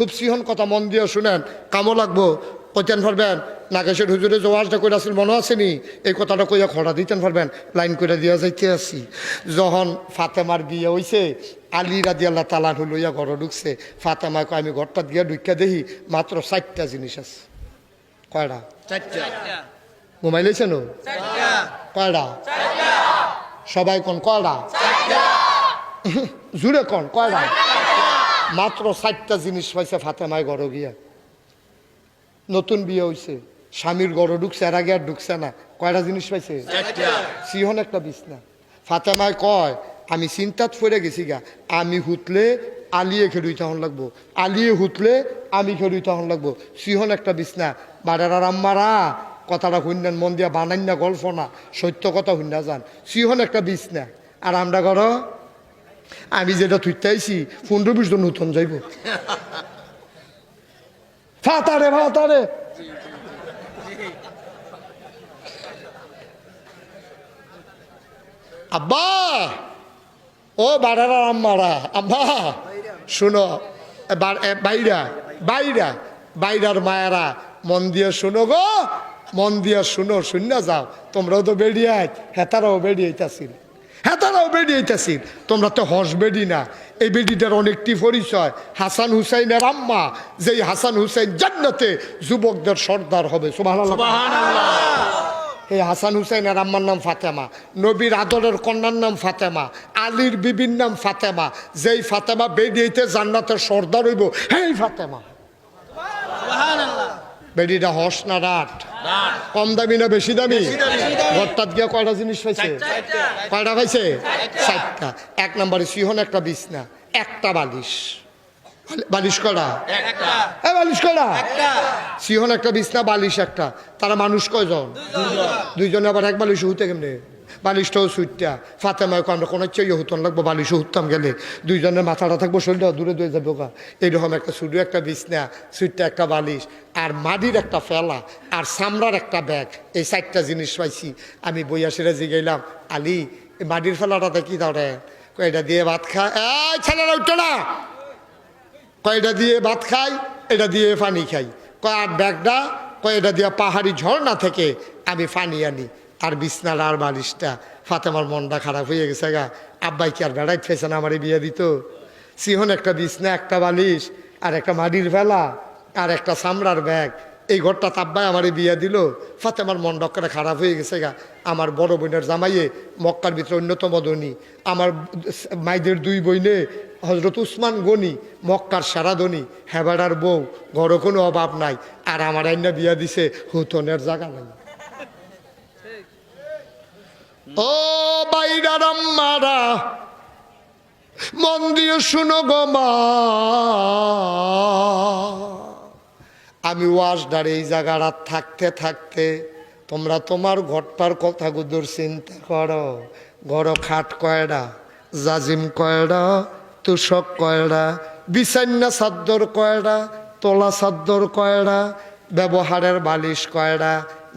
খুব সিহন কথা মন দিয়ে শুনেন কামও লাগবো। কইতেন পারবেন নাগেশের হুজুরে যে ওয়াজটা করে আসছিল মনে আসেনি এই কথাটা কইয়া খড়া দিতেন পারবেন লাইন করে দিয়া যাইতে আসি। যখন ফাতেমার বিয়ে হইছে আলী রাদি আল্লাহ তালান লইয়া ঘর ঢুকছে ফাতেমা কয় আমি ঘরটা দিয়া ঢুকিয়া দেখি মাত্র ষাটটা জিনিস আছে। কয়টা? ঘুমাই লেছেন কয়টা? সবাই কোন কয়টা? জুড়ে কোন কয়টা? মাত্র ষাটটা জিনিস পাইছে ফাতেমায় গড় গিয়া। নতুন বিয়ে হইছে। স্বামীর গড় ঢুকছে এর আগে আর ঢুকছে না। কয়টা জিনিস পাইছে? সিহন একটা বিছনা। ফাতেমায় কয় আমি চিন্তাত ফিরে গেছি গা আমি হুতলে আলিয়ে খেলুই তখন লাগবো। আলিয়ে হুতলে আমি খেলুই তখন লাগবো। সিহন একটা বিছনা। বাড়ার আম্মারা কথাটা শুনলেন মন দিয়া বানাই না গল্প না সত্য কথা শুননা যান সিহন একটা বিছনা। আর আমরা ঘর আমি যেটা থুইতে আইছি পনেরো বিশ জন নতুন যাইব। ফাতারে ফাতারে! আব্বা! ও বাড়ারা আম্মারা! আব্বা! শুনো বাইরা বাইরা বাইরার মায়েরা মন দিয়ে শুনো গো মন দিয়ে শুনো শূন্য যাও। তোমরাও তো বেরিয়ে হেতারাও বেরিয়েছিল হেতারাও বেরিয়েছিল তোমরা তো হস বেডি না। এই বেডিটার অনেকটি পরিচয়। হাসান হুসাইনের আম্মা যেই হাসান হুসাইন জান্নাতে যুবকদের সর্দার হবে। এই হাসান হুসাইনের আম্মার নাম ফাতেমা। নবীর আদরের কন্যার নাম ফাতেমা। আলীর বিবির নাম ফাতেমা। যেই ফাতেমা বেডিয়েতে জান্নাতের সর্দার হইব হেই ফাতেমা। বেডিটা হস না রাট কম দামি না বেশি দামি? ঘরটাত গিয়া কয়টা জিনিস পাইছে? কয়টা পাইছে? চারটা। এক নম্বরে সিহন একটা বিছনা একটা বালিশ। বালিশ করা হ্যাঁ বালিশ করা সিহন একটা বিছনা বালিশ একটা। তারা মানুষ কয়জন? দুইজনে আবার এক বালিশ হুতে কেমনে? বালিশটাও সুইটটা। ফাতেমায় আমরা কোনো চেয়ে হুতন লাগবো, বালিশও হুততাম গেলে। দুইজনের মাথাটা থাকব শরীরটা, দূরে দূরে যাবে ওকা এইরকম একটা শুধু একটা বিছনা, সুইটটা, একটা বালিশ, আর মাটির একটা ফেলা, আর সামরার একটা ব্যাগ। এই চারটা জিনিস পাইছি। আমি বইয়া সেরে গেলাম আলি, এই মাটির ফেলাটাতে কি ধরে এটা দিয়ে ভাত খায়? এই ছেলেরা উঠতো না! কয়টা দিয়ে ভাত খাই এটা দিয়ে পানি খাই। কয়, আর ব্যাগটা? কয়, এটা দিয়ে পাহাড়ি ঝর্ণা থেকে আমি পানি আনি। আর বিছনার আর বালিশটা ফাতেমার মনটা খারাপ হয়ে গেছে গা। আব্বাই কি আর বেড়াই ফেছে না আমার বিয়ে দিত? সিহন একটা বিছনা, একটা বালিশ, আর একটা মাটির ভেলা আর একটা সামরার ব্যাগ। এই ঘরটা তাব্বাই আমার বিয়ে দিল। ফাতেমার মন ডক্করে খারাপ হয়ে গেছে গা। আমার বড় বোনের জামাইয়ে মক্কার ভিতরে অন্যতম ধনী। আমার মাইদের দুই বইনে হজরত উসমান গনি, মক্কার সারাধনী হেবাডার বউ ঘরও কোনো অভাব নাই। আর আমার আইনা বিয়া দিছে, হুতনের জায়গা নাই। ও বাইরার আম্মারা মন দিয়ে শুনো গো মা। আমি ওয়াশডার এই জায়গাটা থাকতে থাকতে তোমরা তোমার ঘরটার কথা গুদুর চিন্তা করো। ঘর খাট কয়ডা জাজিম কয়ডা তুষক কয়ডা বিছান্না সাদ্দর কয়ডা তোলা সাদ্দর কয়ডা ব্যবহারের বালিশ কয়ডা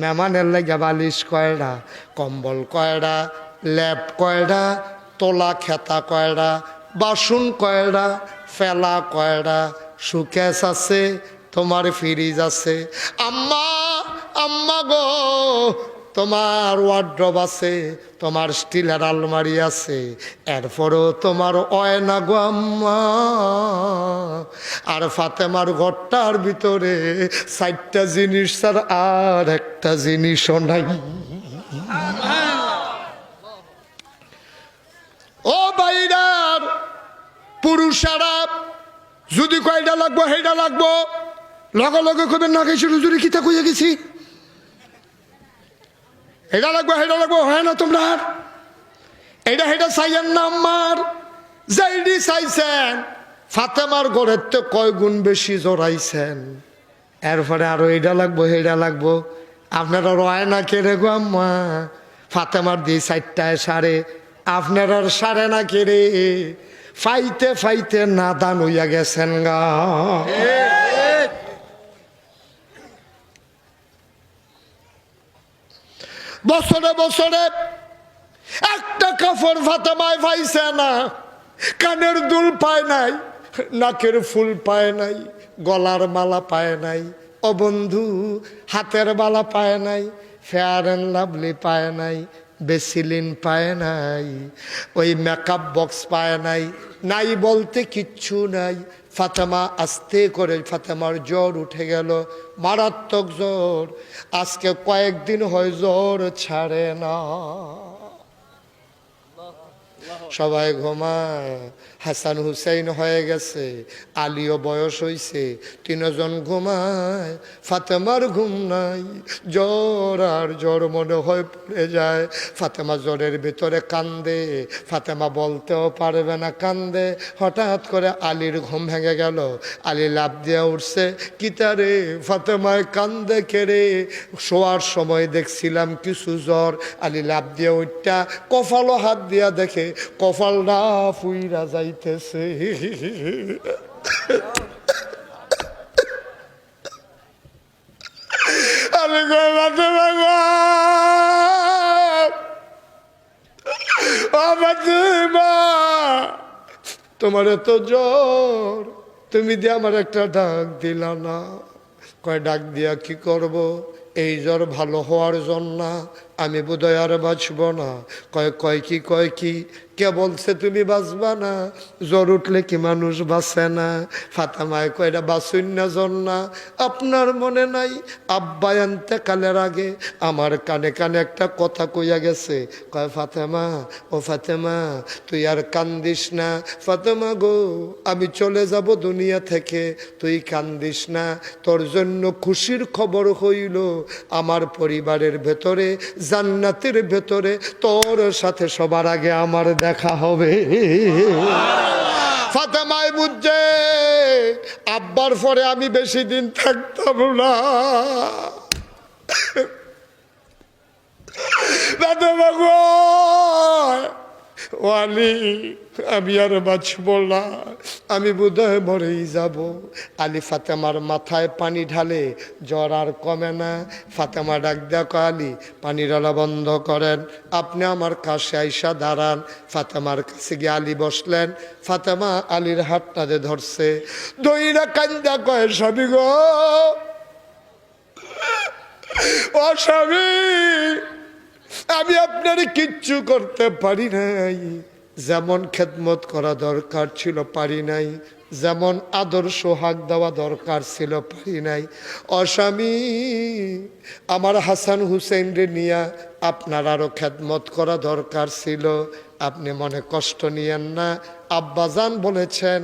মেমানের লেগে বালিশ কয়ডা, কম্বল কয়ডা ল্যাপ কয়ডা, তোলা খেতা কয়ডা, বাসন কয়ডা, ফেলা কয়ডা সুকেশ আছে, তোমার ফ্রিজ আছে। আম্মা আম্মা গো তোমার ওয়ার্ড্রব আছে, তোমার স্টিলের আলমারি আছে, এরপরও তোমার অয়না গো আম্মা। আর ফাতেমার ঘরটার ভিতরে চারটা জিনিস স্যার আর একটা জিনিসও নাই। ও বাইরার পুরুষারা, যদি কয়টা লাগবো, সেইটা লাগবো। লগে লগে কবেন না গেছি রুজুরি কিতা কইয়া গেছি? এটা লাগবো হেটা লাগবো, হয় না তোমরা? এটা হেটা চাইয়েন না আমার যাইডি চাইছেন, ফাতেমার ঘরের তো কয় গুণ বেশি জড়াইছেন। এরপরে আরও এটা লাগবো হেটা লাগবো। আপনারা রয় না কেড়ে গো আম্মা? ফাতেমার দিয়ে চারটায় সারে, আপনার আর সারে না কেড়ে ফাইতে ফাইতে নাদান হইয়া গেছেন গা। বছরে বছরে একটা কাপড় ফাতেমায় পাইছে না, কানের দুল পায় নাই, নাকের ফুল পায় নাই, গলার মালা পায় নাই, ও বন্ধু, হাতের মালা পায় নাই, ফেয়ার অ্যান্ড লাভলি পায় নাই, বেসিলিন পায় নাই, ওই মেকআপ বক্স পায় নাই নাই বলতে কিচ্ছু নাই ফাতেমা আস্তে করে ফাতেমার জ্বর উঠে গেল। মারাত্মক জ্বর। আজকে কয়েকদিন হয় জ্বর ছাড়ে না। সবাই ঘুমায়। হাসান হুসাইন হয়ে গেছে, আলীও বয়স হইছে, তিনজন ঘুমায়, ফাতেমার ঘুম নাই, জ্বর আর জ্বর মনে হয় পড়ে যায়। ফাতেমা জ্বরের ভিতরে কান্দে, ফাতেমা বলতেও পারবে না কান্দে। হঠাৎ করে আলীর ঘুম ভেঙে গেল, আলী লাভ দিয়ে উঠছে কিতারে ফাতেমায় কান্দে কেড়ে শোয়ার সময় দেখছিলাম কিছু জ্বর। আলী লাভ দিয়ে উঠটা, কপালও হাত দিয়া দেখে কপালটা ফুইরা যাইতেছে। আমি কই ফাতেমা গো তোমার এত জ্বর, তুমি দিয়ে আমার একটা ডাক দিলা না। কয়, ডাক দিয়া কি করব? এই জ্বর ভালো হওয়ার জন্য আমি বোধহয় আর বাঁচব না। কয় কয় কি কয় কি? কে বলছে তুমি বাঁচবা না? জ্বর উঠলে কি মানুষ বাঁচে না? ফাতামায় কয়টা বাঁচুন না জ্বর না? আপনার মনে নাই? আব্বায়ান্তে কালের আগে আমার কানে কানে একটা কথা কইয়া গেছে। কয়, ফাতেমা, ও ফাতেমা, তুই আর কান্দিস না। ফাতেমা গো, আমি চলে যাব দুনিয়া থেকে। তুই কান্দিস না। তোর জন্য খুশির খবর হইল, আমার পরিবারের ভেতরে জান্নাতের ভেতরে তোর সাথে সবার আগে আমার দেখা হবে। ফাতেমায় বুঝছে, আব্বার পরে আমি বেশি দিন থাকতাম না। গো! ওয়ালি আমি আর বাঁচব না। আমি বোধহয় মরেই যাব। আলী ফাতেমার মাথায় পানি ঢালে, জ্বর আর কমে না। ফাতেমা ডাক দেখো, আলী পানি ঢালা বন্ধ করেন। আপনি আমার কাছে আইসা দাঁড়ান। ফাতেমার কাছে গিয়ে আলী বসলেন। ফাতেমা আলীর হাতটাতে ধরছে, দইরা কান্দা কয়, স্বামী গো, ও আমি আপনার কিচ্ছু করতে পারি নাই। যেমন খেদমত করা দরকার ছিল, পারি নাই। যেমন আদর সোহাগ দেওয়া দরকার ছিল, পারি নাই। অস্বামী, আমার হাসান হুসেন রে নিয়া আপনার আরও খেদমত করা দরকার ছিল। আপনি মনে কষ্ট নিয়েন না আব্বাজান বলেছেন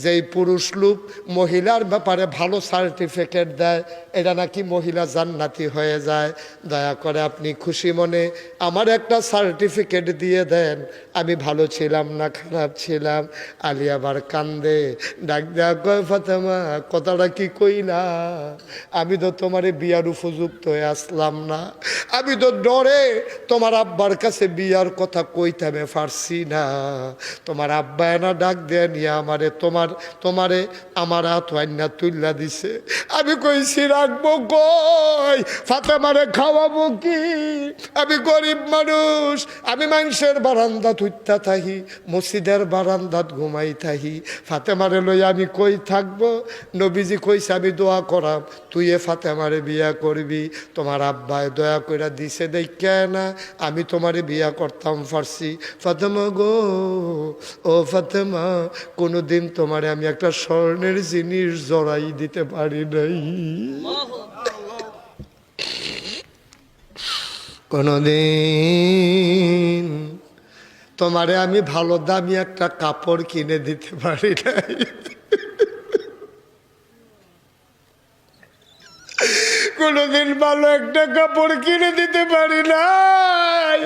যে এই পুরুষ লোক মহিলার ব্যাপারে ভালো সার্টিফিকেট দেয়, এটা নাকি মহিলা জান্নাতি হয়ে যায়। দয়া করে আপনি খুশি মনে আমার একটা সার্টিফিকেট দিয়ে দেন। আমি ভালো ছিলাম না, খারাপ ছিলাম। আলী আবার কান্দে, ডাক দেয়া কয় ফাতেমা, কথাটা কি কইলা আমি তো তোমার বিয়ার উপযুক্ত হয়ে আসলাম না। আমি তো ডরে তোমার আব্বার কাছে বিয়ার কথা কইতামে, পারছি না। তোমার আব্বা এনা ডাক দেয় নিয়ে আমারে তোমার, তোমারে আমার হাত আইনা তুল্লা দিছে। আমি কইছি, রাখব কই? ফাতেমারে খাওয়াবো কি? আমি গরিব মানুষ, আমি মাংসের বারান্দা তুইতা থাহি, মসজিদের বারান্দাত ঘুমাই থাহি। ফাতেমারে লই আমি কই থাকব? নবীজি কইছে, আমি দোয়া করাম, তুই এ ফাতেমারে বিয়া করবি। তোমার আব্বায় দয়া করে দিছে দেখে না, আমি তোমারে বিয়া করতাম ফার্সি। ফাতেমা গো, ও ফাতেমা, কোনোদিন তোমারে আমি একটা স্বর্ণের জিনিস জড়াই দিতে পারি নাই। কোনোদিন তোমারে আমি ভালো দামি একটা কাপড় কিনে দিতে পারি নাই। কোনোদিন ভালো একটা কাপড় কিনে দিতে পারি নাই।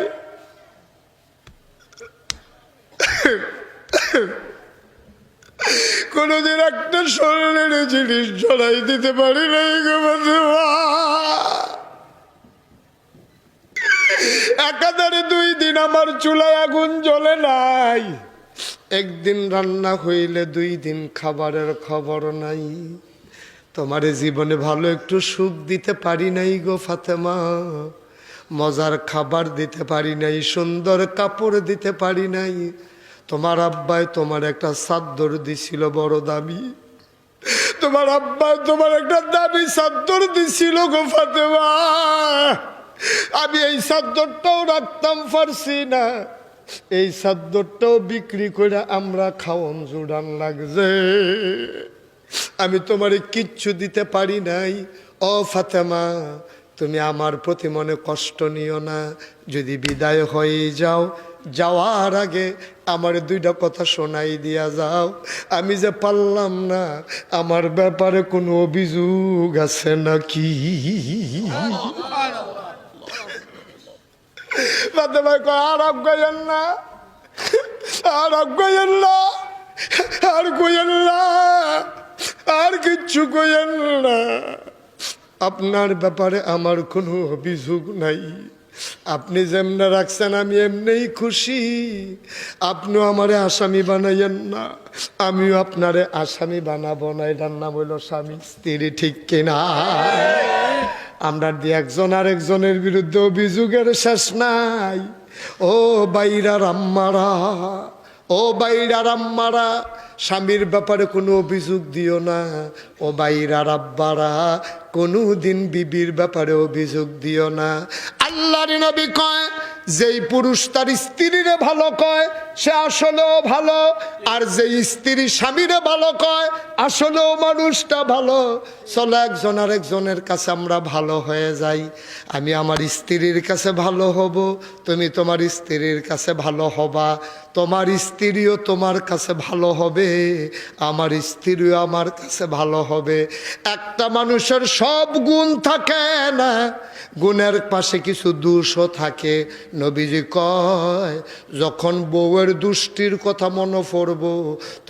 কোনোদিন একটা শরীরের জিনিস জড়াই দিতে পারি নাই। একাধারে দুই দিন আমার চুলায় আগুন জ্বলে নাই। একদিন রান্না হইলে দুই দিন খাবারের খবর নাই। তোমার জীবনে ভালো একটু সুখ দিতে পারি নাই গো ফাতেমা। মজার খাবার দিতে পারি নাই, সুন্দর কাপড় দিতে পারি নাই। তোমার আব্বাই তোমার একটা সাদ্দর দিছিল বড় দামি। তোমার আব্বা তোমার একটা দামি সাদ্দর দিছিল গো ফাতেমা। আমি এই সাদ্দরটাও রাখতাম পারছি না। এই সাদ্দরটাও বিক্রি করে আমরা খাওয়ন জুড়ান লাগছে। আমি তোমার কিচ্ছু দিতে পারি নাই। ও ফাতেমা, তুমি আমার প্রতি মনে কষ্ট নিও না। যদি বিদায় হয়ে যাও যাওয়ার আগে আমার দুইটা কথা শোনাই দিয়া যাও। আমি যে পারলাম না, আমার ব্যাপারে কোনো অভিযোগ আছে নাকি? আর আর কিচ্ছু আপনার ব্যাপারে আমার কোনো অভিযোগ নাই। আপনি যেমনে রাখছেন, আমি এমনিই খুশি। আপনিও আমারে আসামি বানাইয়েন না, আমিও আপনারে আসামি বানাবো না। এটার নাম হইল স্বামী, স্ত্রী ঠিক কিনা? আমরা দিয়ে একজন আর একজনের বিরুদ্ধে অভিযোগের শেষ নাই। ও বাইরা রাম্মারা ও বাইরা রাম্মারা স্বামীর ব্যাপারে কোনো অভিযোগ দিও না। ও বাইরা রাব্বারা কোনো দিন বিবির ব্যাপারে অভিযোগ দিও না। আল্লাহর নবী কয়, যেই পুরুষ তার স্ত্রীরে ভালো কয়, সে আসলেও ভালো। আর যেই স্ত্রী স্বামীরে ভালো কয়, আসলেও মানুষটা ভালো। চলো একজন আর একজনের কাছে আমরা ভালো হয়ে যাই। আমি আমার স্ত্রীর কাছে ভালো হব, তুমি তোমার স্ত্রীর কাছে ভালো হবা। তোমার স্ত্রীও তোমার কাছে ভালো হবে, আমার স্ত্রীও আমার কাছে ভালো হবে। একটা মানুষের সব গুণ থাকে না। গুণের পাশে কিছু দোষও থাকে, নবীজি কয়, যখন বউয়ের দুষ্টির কথা মনে পড়ব,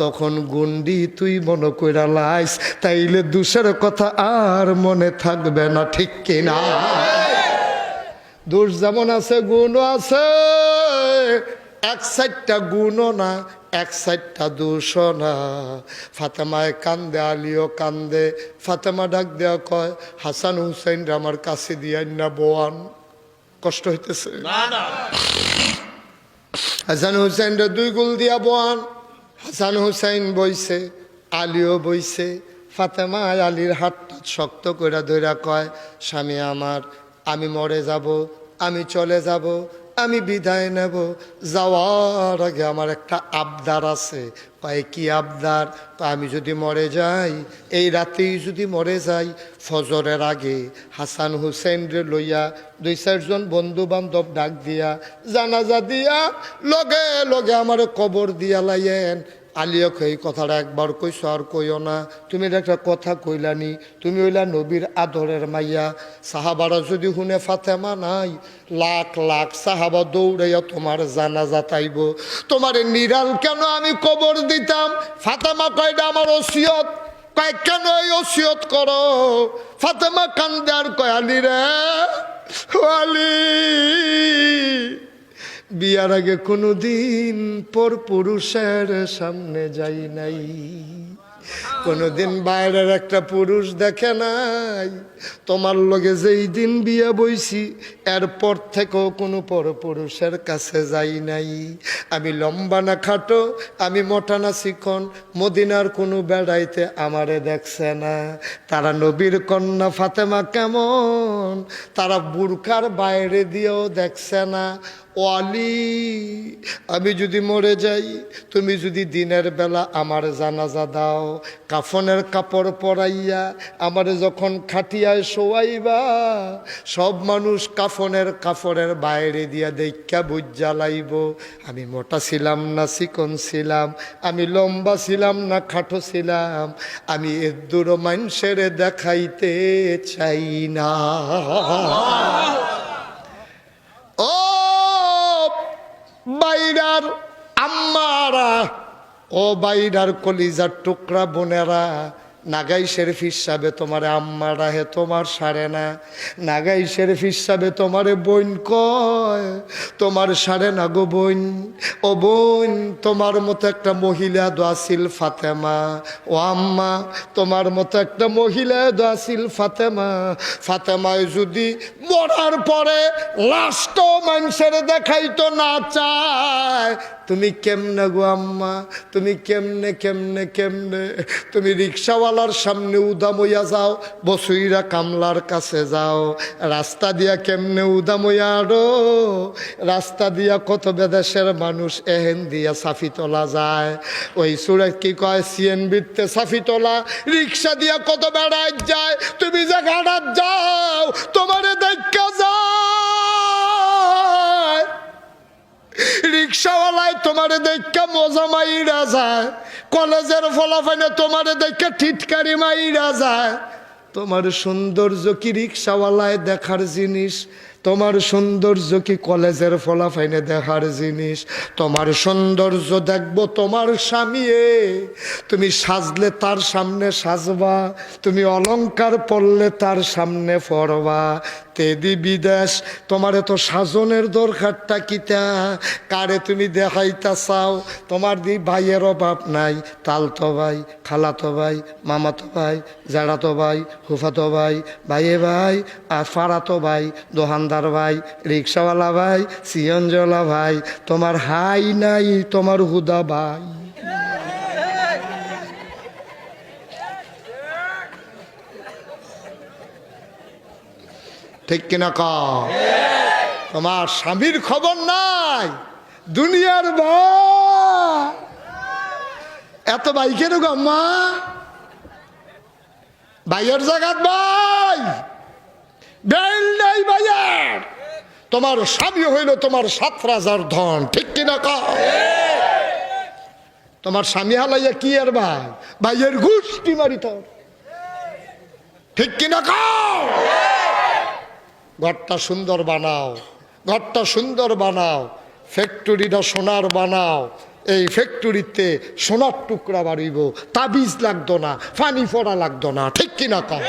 তখন গুন্ডি তুই মনে কইরা লাইস, তাইলে দোষের কথা আর মনে থাকবে না, ঠিক কিনা দোষ যেমন আছে, গুণও আছে, এক সাইডটা গুণও না এক সাইডটা দোষও না ফাতেমায় কান্দে আলিও কান্দে। ফাতেমা ডাক দেওয়া কয় হাসান হুসাইন আমার কাছে দিয়ে না বোয়ান। কষ্ট হইতেছে। হাসান হুসাইন দুই গুল দিয়া বোয়ান। হাসান হুসাইন বইছে আলিও বইছে। ফাতেমা আলীর হাতটা শক্ত করে ধইরা কয় স্বামী আমার আমি মরে যাব আমি চলে যাব। আমি বিদায় নেব। যাওয়ার আগে আমার একটা আবদার আছে। কয়ে, কি আবদার? আমি যদি মরে যাই, এই রাতেই যদি মরে যাই, ফজরের আগে হাসান হুসেন রে লইয়া দুই চারজন বন্ধু বান্ধব ডাক দিয়া, জানাজা দিয়া লগে লগে আমার কবর দিয়া লাইয়েন। আলিয়ক, এই কথাটা একবার কইছো আর কইও না। তুমি একটা কথা কইলানি, তুমি হইলা নবীর আদরের মাইয়া। সাহাবারা যদি শুনে ফাতেমা নাই, লাখ লাখ সাহাবা দৌড়াইয়া তোমার জানা যাতাইব তোমার নিরাল কেন আমি কবর দিতাম? ফাতেমা কয়টা আমার ওসিয়ত? কয়, কেন এই ওসিয়ত করো? ফাতেমা কান্দে আর কয়, আলি রে আলী। বিয়ার আগে কোনো দিন পর পুরুষের সামনে যাই নাই। কোনোদিন বাইরের একটা পুরুষ দেখে নাই। তোমার লগে যেই দিন বিয়া বইছি, এরপর থেকেও কোনো পর পুরুষের কাছে যাই নাই। আমি লম্বা না খাটো, আমি মোটা না শিখন, মদিনার কোনো বেড়াইতে আমারে দেখছে না। তারা নবীর কন্যা ফাতেমা কেমন? তারা বুরকার বাইরে দিয়েও দেখছে না। ওয়ালি আমি যদি মরে যাই, তুমি যদি দিনের বেলা আমার জানাজা দাও। কাফনের কাপড় পরাইয়া আমারে যখন খাটিয়ায় শোয়াইবা, সব মানুষ কাফনের কাপড়ের বাইরে দিয়া দেখা বুঝ জ্বালাইব আমি মোটা ছিলাম না চিকন ছিলাম, আমি লম্বা ছিলাম না খাটো ছিলাম, আমি এদুর মানুষের দেখাইতে চাই না। ও বাইরার আম্মারা ও বাইরার কলিজার টুকরা বোনেরা, নাগাই শেরিফ হিসাবে তোমার আম্মারা হে তোমার সারে না। নাগাই শেরিফ হিসাবে তোমারে বোন কয়, তোমার সারে না গো বোন। ও বোন, তোমার মতো একটা মহিলা দোয়াছিল ফাতেমা। ও আম্মা, তোমার মতো একটা মহিলা দোয়াছিল ফাতেমা। ফাতেমায় যদি মরার পরে লাস্ট মানুষের দেখাইতো না চায় তুমি কেমনে গো আম্মা? তুমি কেমনে কেমনে কেমনে? তুমি রিক্সাওয়ালার সামনে উদামইয়া যাও, বসুইরা কামলার কাছে যাও। রাস্তা দিয়া কেমনে উদামইয়া আরও রাস্তা দিয়া কত বেদেশের মানুষ এহেন দিয়া সাফি তোলা যায়। ওই সুরে কি কয়, সিএন বিত্তে সাফি তোলা রিক্সা দিয়া কত বেড়ায় যায়। তুমি যে ঘাটাত যাও, তোমারে দেখা যায়। রিক্সাওয়ালায় তোমারে দেখা মজা মাইরা যায়। কলেজের ফলাফাইনে তোমারে দেখা টিটকারি মাইরা যায়। তোমার সৌন্দর্য কি রিক্সাওয়ালায় দেখার জিনিস? তোমার সৌন্দর্য কি কলেজের ফলাফাইনে দেখার জিনিস? তোমার সৌন্দর্য দেখব তোমার স্বামীয়ে। তুমি সাজলে তার সামনে সাজবা, তুমি অলংকার পড়লে তার সামনে পরবা। তেদি বিদেশ তোমার এত সাজনের দরকারটা কিতা? কারে তুমি দেখাইতা চাও? তোমার দি ভাইয়ের অভাব নাই। তালতো ভাই খালাতো ভাই মামাতো ভাই জাড়াতো ভাই হুফাতো ভাই, ভাইয়ে ভাই, আর ফাড়াতো ভাই, দোহানদার ভাই, রিক্সাওয়ালা ভাই, সিয়নজলা ভাই। তোমার হাই নাই, তোমার হুদা ভাই। ঠিক কিনা ক তোমার স্বামীর খবর নাই। দুনিয়ার ভাই এত গো আম্মা। ভাইয়ের জায়গাত ভাই বেল নাই ভাইয়ার তোমার স্বামী হইল তোমার সাত রাজার ধন, ঠিক কিনা ক তোমার স্বামী হালাইয়া কি আর ভাই? ভাইয়ের গুষ্টি মারি তোর। ঠিক কিনা কাও? ঘরটা সুন্দর বানাও, ঘরটা সুন্দর বানাও, ফ্যাক্টরিটা সোনার বানাও, এই ফ্যাক্টরিতে সোনার টুকরা বাড়িব, তাবিজ লাগতো না ফানি ফোড়া লাগতো না, ঠিক কিনা কম